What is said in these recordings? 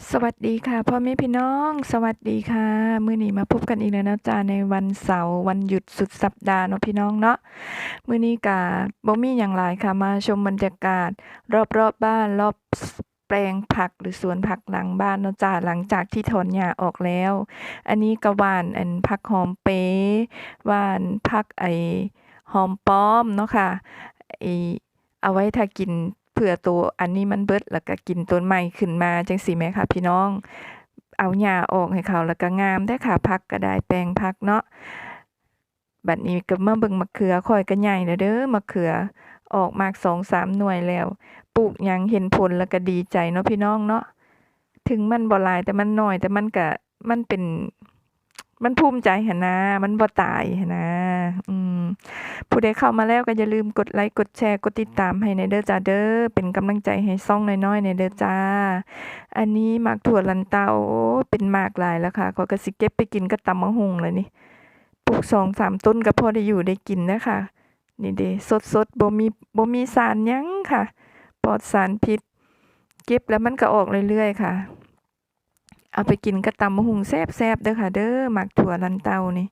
สวัสดีค่ะพ่อแม่พี่น้อง สวัสดีค่ะ มื้อนี้มาพบกันอีกแล้วนะจ๊ะในวันเสาร์วันหยุดสุดสัปดาห์เนาะพี่น้องเนาะมื้อนี้ก็บ่มีหยังหลายค่ะมาชมบรรยากาศ รอบๆบบ้านรอบแปลงผักหรือสวนผักหลังบ้านเนาะจ้ะหลังจากที่ถอนหญ้าออกแล้ว อันนี้ก็หวานอันผักหอมเป๋หวานผักไอหอมป้อมเนาะค่ะไอเอาไว้ถ้ากิน เผื่อตัวอันนี้มันเบิดแล้วก็กินต้นใหม่ขึ้นมาจังซี่แหมค่ะพี่น้อง เอาหญ้าออกให้เขาแล้วก็งามเด้ค่ะผักก็ได้แปลงผักเนาะบัดนี้ก็มาเบิ่งมะเขือข้อยก็ใหญ่แล้วเด้อมะเขือออกมาก2-3หน่วยแล้วปลูกยังเห็นผลแล้วก็ดีใจเนาะพี่น้องเนาะถึงมันบ่หลายแต่มันน้อยแต่มันก็มันเป็น มันภูมิใจหนนะมันบ่ตายหนนะ อืมผู้ใดเข้ามาแล้วก็อย่าลืมกดไลค์กดแชร์กดติดตามให้ในเด้อจ้าเด้อเป็นกำลังใจให้ซ่องน้อยๆในเด้อจ้า อันนี้หมากถั่วลันเตาเป็นหมากหลายแล้วค่ะขอยก็สิเก็บไปกินกับตำบักหุ่งเลยนี่ปลูก2-3ต้นก็พอได้อยู่ได้กินนะคะนี่เด้สดๆบ่มีบ่มีสารยั้งค่ะปลอดสารพิษ เก็บแล้วมันก็ออกเรื่อยๆค่ะ เอาไปกินกับตำบักหุ่งแซบๆเด้อค่ะ เด้อหมากถั่วลันเตานี่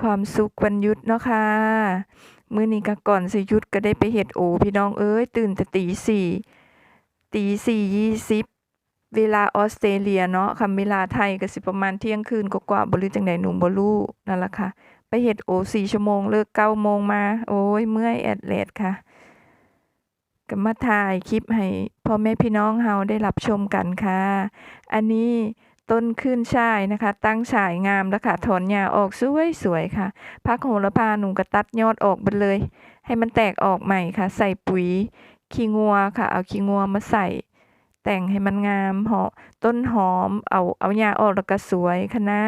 ความสุขวันหยุดเนาะค่ะมื้อนี้ก็ก่อนสิยุดก็ได้ไปเฮ็ดโอ พี่น้องเอ้ยตื่นแต่ตี4ตี4:20เวลาออสเตรเลียเนาะคันเวลาไทยก็สิประมาณเที่ยงคืนกว่าๆบ่รือจั่งใดหนูบ่รู้นั่นล่ะค่ะ ไปเฮ็ดโอ4ชั่วโมงเลิก9โมงมา โอ๊ยเมื่อยแอดแลดค่ะก็มาถ่ายคลิปให้พ่อแม่พี่น้องเฮาได้รับชมกันค่ะ อันนี้ ต้นขึ้นช่ายนะคะ ตั้งฉ่ายงามแล้วค่ะถอนหญ้าออกสวยๆค่ะผักโหระพาหนูก็ตัดยอดออกเบิดเลย ให้มันแตกออกใหม่ค่ะ ใส่ปุ๋ยขี้งัวค่ะ เอาขี้งัวมาใส่ แต่งให้มันงามเหาะต้นหอมเอาเอาหญ้าออกแล้วก็สวยคณะน้า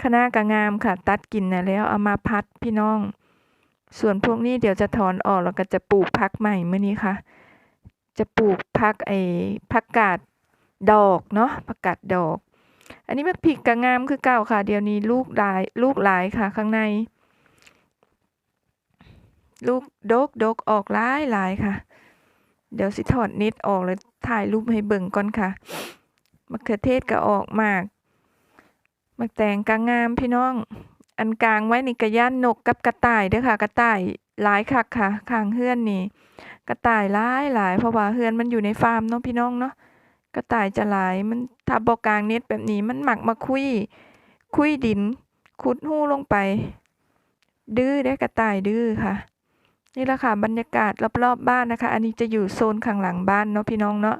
คะก็งามค่ะ ตัดกินนะแล้วเอามาพัดพี่น้อง ส่วนพวกนี้เดี๋ยวจะถอนออกแล้วก็จะปลูกผักใหม่เมื้อนี้ค่ะ จะปลูกผักไอ้ผักกาด ดอกเนาะผักกาดดอก อันนี้บักพริกก็งามคือเก่าค่ะ เดี๋ยวนี้ลูกหลายลูกหลายค่ะ ข้างใน ลูกดกดกออกหลายหลายค่ะ เดี๋ยวสิถอดน็ตออกแล้วถ่ายรูปให้เบิ่งก่อนค่ะมะเขือเทศก็ออกมากมะแตงก็งงามพี่น้อง อันกลางไว้นี่ก็ย้านนกกับกระต่ายเด้อค่ะ กระต่ายหลายคักค่ะข้างเรือนนี่ กระต่ายหลายหลายเพราะว่าเรือนมันอยู่ในฟาร์มเนาะพี่น้องเนาะ กระต่ายจะหลาย มันถ้าบ่กลางเน็ตแบบนี้ มันหมักมาคุย คุยดิน ขุดรูลงไป ดื้อเด้กระต่ายดื้อค่ะ นี่แหละค่ะบรรยากาศรอบๆบ้านนะคะ อันนี้จะอยู่โซนข้างหลังบ้านเนาะพี่น้องเนาะ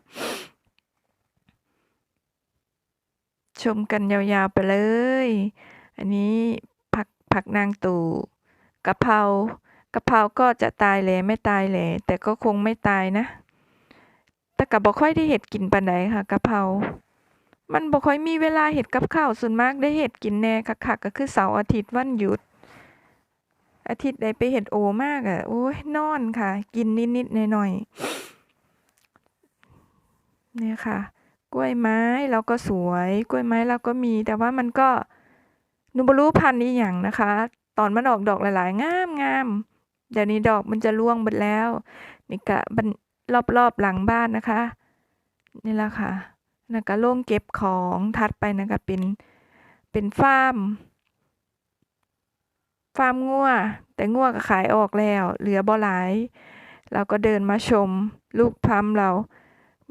ชมกันยาวๆไปเลย อันนี้ผักผักนางตู่กะเพรากะเพราก็จะตายแหล่ไม่ตายแหล่แต่ก็คงไม่ตายนะ แต่ก็บ่ค่อยได้เฮ็ดกินปานใดค่ะกะเพรา มันบ่ค่อยมีเวลาเฮ็ดกับข้าวส่วนมากได้เฮ็ดกินแหน่คักๆก็คือเสาร์อาทิตย์วันหยุด อาทิตย์ใดไปเฮ็ดโอมากอะโอ๊ยนอนค่ะ กินนิดๆหน่อยๆเนี่ยค่ะ กล้วยไม้เราก็สวย กล้วยไม้เราก็มี แต่ว่ามันก็นูบ่รู้พันธุ์อิหยังนะคะ ตอนมันออกดอกหลายๆงามๆเดี๋ยวนี้ดอกมันจะร่วงเบิดแล้วนี่ก็บัน รอบๆหลังบ้านนะคะ นี่ละค่ะนั่นก็โรงเก็บของถัดไปนั่นก็เป็นเป็นฟาร์มฟาร์มงัวแต่งัวก็ขายออกแล้ว เหลือบ่หลายเราก็เดินมาชมลูกพลัมเรา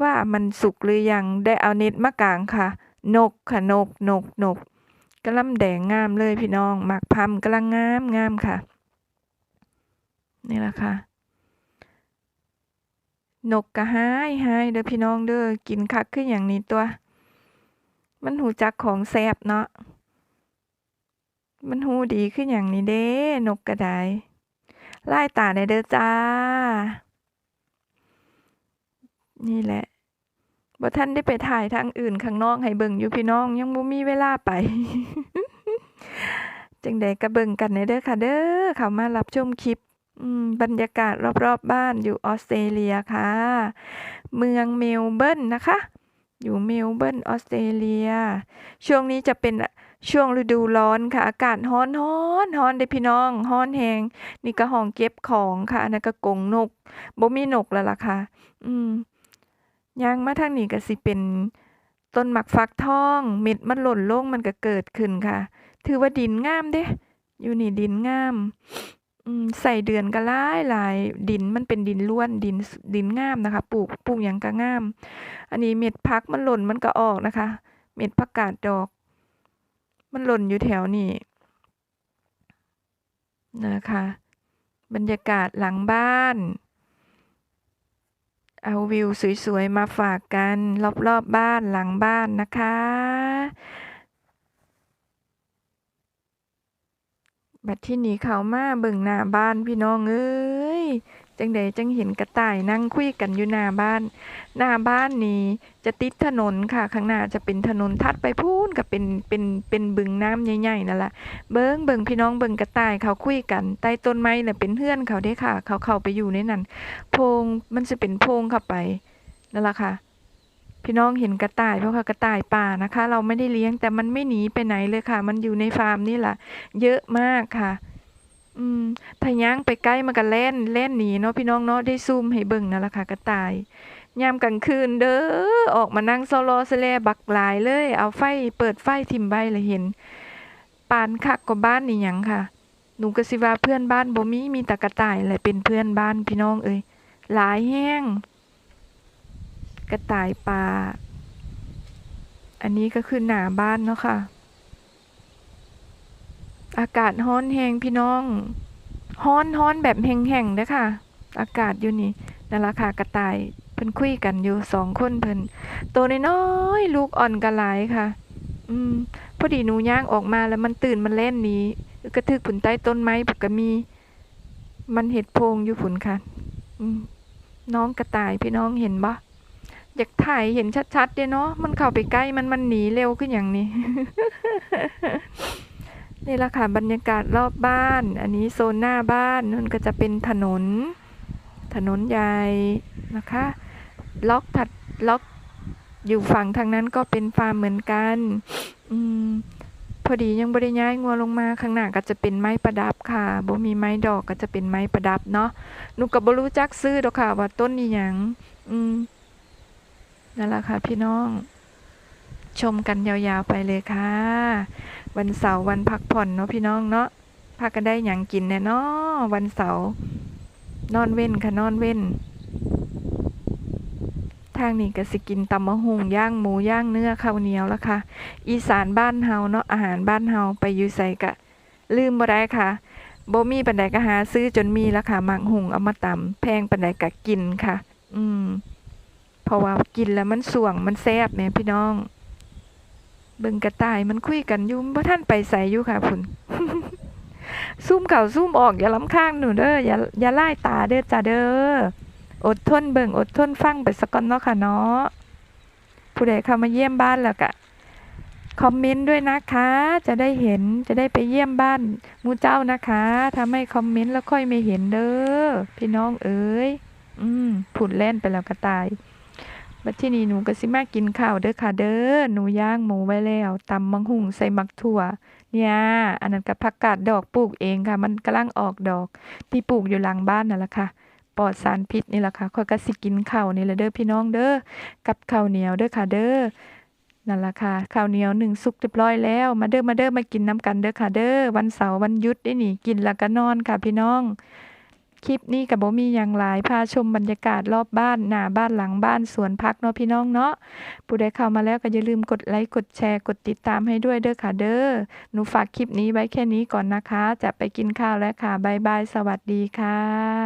ว่ามันสุกหรือยังได้เอาเน็ตมากางค่ะ นกค่ะนกนกนกกำลังแดงงามเลยพี่น้องหมากพลัมกำลังงามงามค่ะ นี่แหละค่ะ นกก็หายหายเด้อพี่น้องเด้อกินคักคือหยังนี่ตั่วมันรู้จักของแซบเนาะมันรู้ดีคือหยังนี่เด้ นกก็ได้ลายตาแหน่เด้อจ้า นี่แหละบ่ทันได้ไปถ่ายทางอื่นข้างนอกให้เบิ่งอยู่พี่น้องยังบ่มีเวลาไปจังใดก็เบิ่งกันแหน่เด้อค่ะเด้อเข้ามารับชมคลิป บรรยากาศรอบๆบ้านอยู่ออสเตรเลียค่ะ เมืองเมลเบิร์นนะคะ อยู่เมลเบิร์นออสเตรเลีย ช่วงนี้จะเป็นช่วงฤดูร้อนค่ะ อากาศร้อนร้อนร้อนเด้พี่น้องร้อนแรงนี่ก็ห้องเก็บของค่ะอันนั้นก็กงนกบ่มีนกแล้วล่ะค่ะ อืมย่างมาทางนี้ก็สิเป็นต้นหมักฟักทองเม็ดมันหล่นลงมันก็เกิดขึ้นค่ะ ถือว่าดินงามเด้อยู่นี่ดินงาม ใส่เดือนก็หลายหลายดินมันเป็นดินร่วนดินดินงามนะคะ ปลูกปลูกหยังก็งาม อันนี้เม็ดผักมันหล่นมันก็ออกนะคะ เม็ดผักกาดดอก มันหล่นอยู่แถวนี้นะคะ บรรยากาศหลังบ้าน เอาวิวสวยๆ มาฝากกัน รอบๆบบ้านหลังบ้านนะคะ บัดที่นี้เขามาเบิ่งหน้าบ้านพี่น้องเอ้ยจังใดจังเห็นกระต่ายนั่งคุยกันอยู่หน้าบ้าน หน้าบ้านนี้จะติดถนนค่ะ ข้างหน้าจะเป็นถนนทัดไปพูนก็เป็นเป็นเป็นบึงน้ำใหญ่ๆนั่นแหละเบิ่งเบิ่งพี่น้องเบิ่งกระต่ายเขาคุยกันใต้ต้นไม้น่ะเป็นเพื่อนเขาเด้ค่ะ เขาเข้าไปอยู่ในนั้นโพงมันจะเป็นโพงเข้าไปนั่นแหละค่ะ พี่น้องเห็นกระต่ายเพราะว่ากระต่ายป่านะคะ เราไม่ได้เลี้ยงแต่มันไม่หนีไปไหนเลยค่ะ มันอยู่ในฟาร์มนี่แหละเยอะมากค่ะ อืมถ้าย่างไปใกล้มันก็เล่นเล่นหนีเนาะพี่น้องเนาะได้ซูมให้เบิ่งนั่นแหละค่ะกระต่ายยามกลางคืนเด้อออกมานั่งโซอลอซะแลบักหลายเลย เอาไฟเปิดไฟทิ่มไว้แล้วเห็นปานคักกว่าบ้านนี่ยังค่ะหนูก็สิว่าเพื่อนบ้านบ่มีมีแต่กระต่ายแหละเป็นเพื่อนบ้านพี่น้องเอ้ยหลายแห้ง กระต่ายป่า อันนี้ก็คือหน้าบ้านเนาะค่ะ อากาศร้อนแฮงพี่น้องร้อนร้อนแบบแห้งๆเด้อค่ะ อากาศอยู่นี่นั่นละค่ะกระต่ายเพิ่นคุยกันอยู่สองคนเพิ่นตัวน้อยๆลูกอ่อนก็หลายค่ะ อืมพอดีหนูย่างออกมาแล้วมันตื่นมันเล่นหนีกระทึกผุนใต้ต้นไม้ปุกกมี มันเห็ดโพงอยู่ผุนค่ะ อืมน้องกระต่ายพี่น้องเห็นบ่ อยากถ่ายเห็นชัดๆเด้เนาะมันเข้าไปใกล้มันมันหนีเร็วขึ้นอย่างนี้ นี่ละค่ะบรรยากาศรอบบ้าน อันนี้โซนหน้าบ้านนั่นก็จะเป็นถนน ถนนใหญ่นะคะ ล็อกถัดล็อกอยู่ฝั่งทางนั้นก็เป็นฟาร์มเหมือนกัน อืมพอดียังบริย้ายงัวลงมาข้างหน้าก็จะเป็นไม้ประดับค่ะบ่มีไม้ดอกก็จะเป็นไม้ประดับเนาะหนูก็บ่รู้จักซื้อดอกค่ะ ว่าต้นนี้หยังอืม นั่นแหละค่ะพี่น้อง ชมกันยาวๆไปเลยค่ะ วันเสาร์วันพักผ่อนเนาะพี่น้องเนาะพากันได้หยังกินแน่เนาะวันเสาร์นอนเว้นค่ะนอนเว้น ทางนี้ก็สิกินตำมะฮุงย่างหมูย่างเนื้อข้าวเหนียวและค่ะ อีสานบ้านเฮาเนาะอาหารบ้านเฮาไปอยู่ใส่กะ ลืมบ่ได้ค่ะบ่มีปานใดก็หาซื้อจนมีแล้วค่ะมักหุงเอามาตำแพงปานใดก็กินค่ะ อืม ราะว่ากินแล้วมันสวงมันแซ่บแม่พี่น้องเบิ่งกระต่ายมันคุยกันยู่บ่ท่านไปใส่อยู่ค่ะพุ่นซูมเข้าซูมออกอย่าล้ำข้างหนูเด้ออย่าอย่าไล่ตาเด้อจ้าเด้ออดทนเบิ่งอดทนฟังไปสักก่อนเนาะค่ะเนาะผู้ใดเข้ามาเยี่ยมบ้านแล้วก็คอมเมนต์ด้วยนะคะ จะได้เห็นจะได้ไปเยี่ยมบ้านมูเจ้านะคะถ้าไม่คอมเมนต์แล้วค่อยไม่เห็นเด้อพี่น้องเอ๋ยอืมผุดเล่นไปแล้วก็ตาย บัดที่นี้หนูก็สิมากินข้าวเด้อค่ะเด้อ หนูย่างหมูไว้แล้วตำมังหุงใส่มักถั่ว เนี่ย อันนั้นก็ผักกาดดอกปลูกเองค่ะ มันกำลังออกดอก ที่ปลูกอยู่หลังบ้านนั่นแหละค่ะ ปลอดสารพิษนี่แหละค่ะ ค่อยก็สิกินข้าวนี่แหละเด้อพี่น้องเด้อ กับข้าวเหนียวเด้อค่ะเด้อ นั่นละค่ะ ข้าวเหนียวหนึ่งสุกเรียบร้อยแล้ว มาเด้อมาเด้อมากินน้ำกันเด้อค่ะเด้อ วันเสาร์วันหยุดได้นี่ กินแล้วก็นอนค่ะพี่น้อง คลิปนี้กับบมีอยังหลายพาชมบรรยากาศรอบบ้านหน้าบ้านหลังบ้านสวนพักเนาะพี่น้องเนาะผู้ใดเข้ามาแล้วก็อย่าลืมกดไลค์กดแชร์กดติดตามให้ด้วยเด้อค่ะเด้อหนูฝากคลิปนี้ไว้แค่นี้ก่อนนะคะ จะไปกินข้าวแล้วค่ะบ๊ายบายสวัสดีค่ะ